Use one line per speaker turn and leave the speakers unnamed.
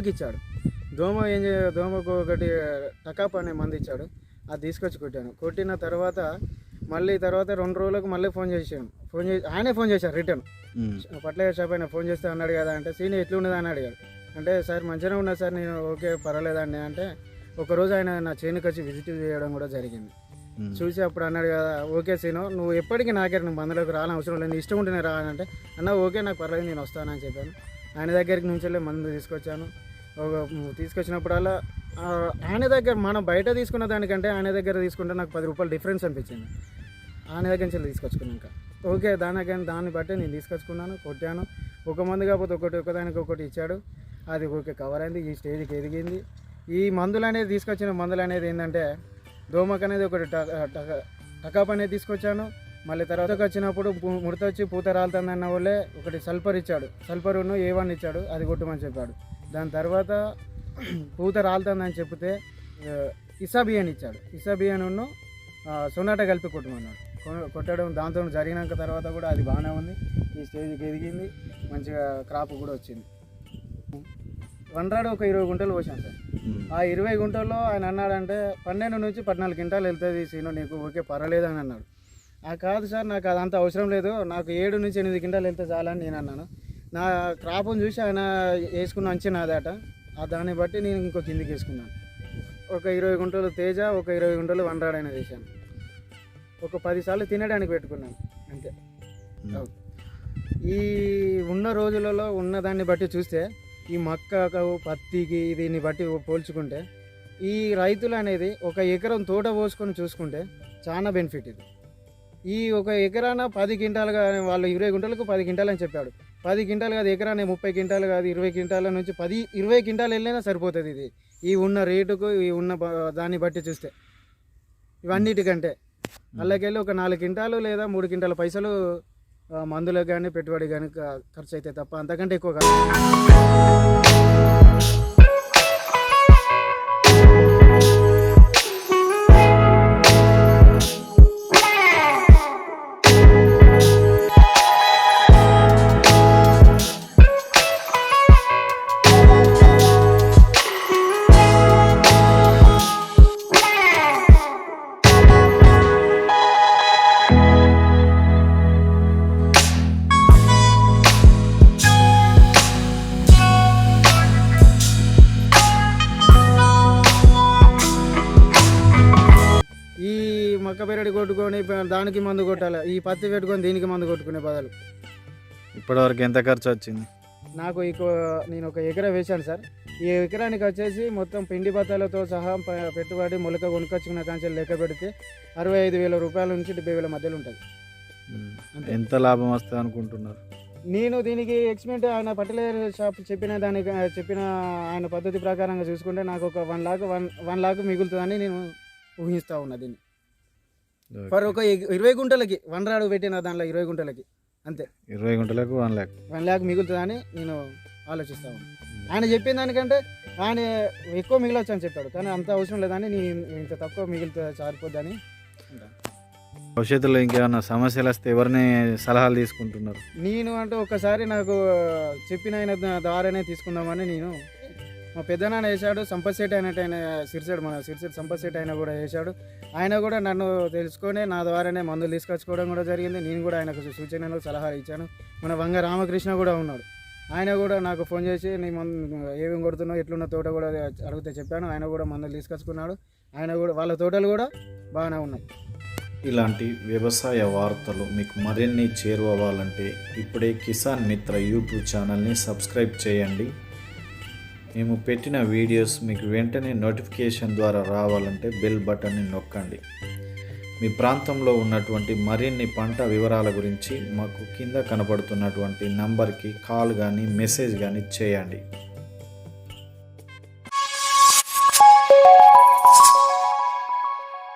దోమకి ఇచ్చాడు దోమ ఏం చే దోమకు ఒకటి టకాప్ అనే మంది ఇచ్చాడు. అది తీసుకొచ్చి కొట్టాను. కొట్టిన తర్వాత మళ్ళీ తర్వాత రెండు రోజులకు మళ్ళీ ఫోన్ చేసాను ఫోన్ చేసి ఆయనే ఫోన్ చేశారు రిటర్న్. పట్ల షాప్ అయినా ఫోన్ చేస్తే అన్నాడు కదా అంటే సీన్ ఎట్లున్నది అని అడిగాడు. అంటే సార్ మంచిగానే ఉన్నా సార్ నేను ఓకే పర్వాలేదండి అంటే ఒకరోజు ఆయన నా చేనుకి వచ్చి విజిట్ చేయడం కూడా జరిగింది. చూసి అప్పుడు అన్నాడు కదా ఓకే సీను నువ్వు ఎప్పటికీ నాకే నువ్వు మందులోకి రాని అవసరం లేదు. ఇష్టం ఉంటేనే రా అంటే అన్న ఓకే నాకు పర్లేదు నేను వస్తానని చెప్పాను. ఆయన దగ్గరికి నుంచి వెళ్ళి మందు తీసుకొచ్చాను. తీసుకొచ్చినప్పుడల్లా ఆయన దగ్గర మనం బయట తీసుకున్న దానికంటే ఆయన దగ్గర తీసుకుంటే నాకు పది రూపాయలు డిఫరెన్స్ అనిపించింది. ఆయన దగ్గర నుంచి వెళ్ళి తీసుకొచ్చుకున్నాక ఓకే దానికని దాన్ని బట్టి నేను తీసుకొచ్చుకున్నాను కొట్టాను. ఒక మందు కాకపోతే ఒకటి ఒకదానికి ఒకటి ఇచ్చాడు. అది ఓకే కవర్ అయింది. ఈ స్టేజ్కి ఎదిగింది. ఈ మందులు అనేది తీసుకొచ్చిన మందులు అనేది ఏంటంటే దోమకు అనేది ఒకటి ట- టకాప్ అనేది తీసుకొచ్చాను. మళ్ళీ తర్వాత వచ్చినప్పుడు ముడత వచ్చి పూత రాలుతుందన్న వాళ్ళే ఒకటి సల్ఫర్ ఇచ్చాడు. సల్ఫర్ను ఏ వన్ ఇచ్చాడు. అది కొట్టమని చెప్పాడు. దాని తర్వాత పూత రాలుతుందని చెప్తే ఆ, ఇసాబియన్ ఇచ్చాడు. ఇసాబియన్ను సొనాట కలిపి కొట్టమన్నాడు. కొట్టడం దాంతో జరిగినాక తర్వాత కూడా అది బాగానే ఉంది. ఈ స్టేజ్కి ఎదిగింది. మంచిగా క్రాప్ కూడా వచ్చింది. వండ్రాడు ఒక ఇరవై గుంటలు పోసాను సార్. ఆ ఇరవై గుంటల్లో ఆయన అన్నాడంటే పన్నెండు నుంచి పద్నాలుగు క్వింటాలు వెళ్తుంది సీను నీకు ఓకే పర్వాలేదు అని అన్నాడు. ఆ కాదు సార్ నాకు అదంతా అవసరం లేదు. నాకు ఏడు నుంచి ఎనిమిది క్వింటాలు వెళ్తే చాలని నేను అన్నాను. నా క్రాప్ను చూసి ఆయన వేసుకున్న అంచనా అదట ఆ దాన్ని బట్టి నేను ఇంకో కిందికి వేసుకున్నాను. ఒక ఇరవై గుంటలు తేజ ఒక ఇరవై గుంటలు వండ్రాడు అయినా వేసాను ఒక పదిసార్లు తినడానికి పెట్టుకున్నాను. అంతే. ఈ ఉన్న రోజులలో ఉన్న దాన్ని బట్టి చూస్తే ఈ మక్కకు పత్తికి దీన్ని బట్టి పోల్చుకుంటే ఈ రైతులు అనేది ఒక ఎకరం తోట పోసుకొని చూసుకుంటే చాలా బెనిఫిట్ ఇది. ఈ ఒక ఎకరాన పది కానీ వాళ్ళు ఇరవై గుంటలకు పది క్వింటాలు అని చెప్పాడు. పది క్వింటాలు కాదు ఎకరానే ముప్పై క్వింటాలు కాదు ఇరవై క్వింటాల నుంచి పది ఇరవై క్వింటాలు వెళ్ళినా సరిపోతుంది ఇది. ఈ ఉన్న రేటుకు ఈ ఉన్న దాన్ని బట్టి చూస్తే. ఇవన్నిటికంటే. అలాగెళ్ళి ఒక నాలుగు క్వింటాలు లేదా మూడు క్వింటాల పైసలు మందులకు కానీ పెట్టుబడి కానీ ఖర్చు అయితే తప్ప అంతకంటే ఎక్కువ కాదు. మక్క పెరడి కొట్టుకొని దానికి మందు కొట్టాలి. ఈ పత్తి పెట్టుకొని దీనికి మందు కొట్టుకునే బదులు.
ఇప్పటివరకు ఎంత ఖర్చు వచ్చింది?
నాకు ఇక నేను ఒక ఎకరా వేశాను సార్. ఈ ఎకరానికి వచ్చేసి మొత్తం పిండి బత్తాలతో సహా పెట్టుబడి మొలక కొనుక్కొచ్చుకున్న కాంచెలు లెక్క పెడితే అరవై ఐదు వేల రూపాయల నుంచి డెబ్బై వేల మధ్యలో ఉంటుంది.
ఎంత లాభం వస్తుంది అనుకుంటున్నారు?
నేను దీనికి ఎక్స్పెరిమెంట్ ఆయన పర్టికులర్ షాప్ చెప్పిన దానికి చెప్పిన ఆయన పద్ధతి ప్రకారంగా చూసుకుంటే నాకు ఒక one lakh one one lakh మిగులుతుందని నేను ఊహిస్తా ఉన్నా దీన్ని. ఫర్ ఒక ఇరవై గుంటలకి వన్ రాడు పెట్టిన దాంట్లో ఇరవై గుంటలకి అంతే.
ఇరవై గుంటలకు వన్ ల్యాక్
వన్ ల్యాక్ మిగులుతుందని నేను ఆలోచిస్తా ఉన్నాను ఆయన చెప్పిన దానికంటే ఆయన ఎక్కువ మిగలొచ్చు అని చెప్పాడు. కానీ అంత అవసరం లేదని నేను ఇంత తక్కువ మిగులుతుంది సారిపోద్దని.
భవిష్యత్తులో ఇంకేమైనా సమస్యలు వస్తే ఎవరిని సలహాలు తీసుకుంటున్నారు?
నేను అంటే ఒకసారి నాకు చెప్పిన ఆయన ద్వారానే తీసుకుందామని నేను మా పెద్దనాన్న వేశాడు సంపత్ అయినట్టు ఆయన సిరిసెడ్ మన సిరిసెడ్ సంపత్ సెట్ అయినా కూడా వేశాడు. ఆయన కూడా నన్ను తెలుసుకొని నా ద్వారానే మందులు తీసుకొచ్చుకోవడం కూడా జరిగింది. నేను కూడా ఆయనకు సూచనలు సలహాలు ఇచ్చాను. మన వంగ రామకృష్ణ కూడా ఉన్నాడు. ఆయన కూడా నాకు ఫోన్ చేసి నీ మందు ఏమేమి కొడుతున్నావు ఎట్లున్న తోట కూడా అడిగితే చెప్పాను. ఆయన కూడా మందులు తీసుకొచ్చుకున్నాడు. ఆయన కూడా వాళ్ళ తోటలు కూడా బాగానే ఉన్నాయి.
ఇలాంటి వ్యవసాయ వార్తలు మీకు మరిన్ని చేరువవ్వాలంటే ఇప్పుడే కిసాన్ మిత్ర యూట్యూబ్ ఛానల్ని సబ్స్క్రైబ్ చేయండి. మేము పెట్టిన వీడియోస్ మీకు వెంటనే నోటిఫికేషన్ ద్వారా రావాలంటే బెల్ బటన్ని నొక్కండి. మీ ప్రాంతంలో ఉన్నటువంటి మరిన్ని పంట వివరాల గురించి మాకు కింద కనపడుతున్నటువంటి నంబర్కి కాల్ కానీ మెసేజ్ కానీ చేయండి.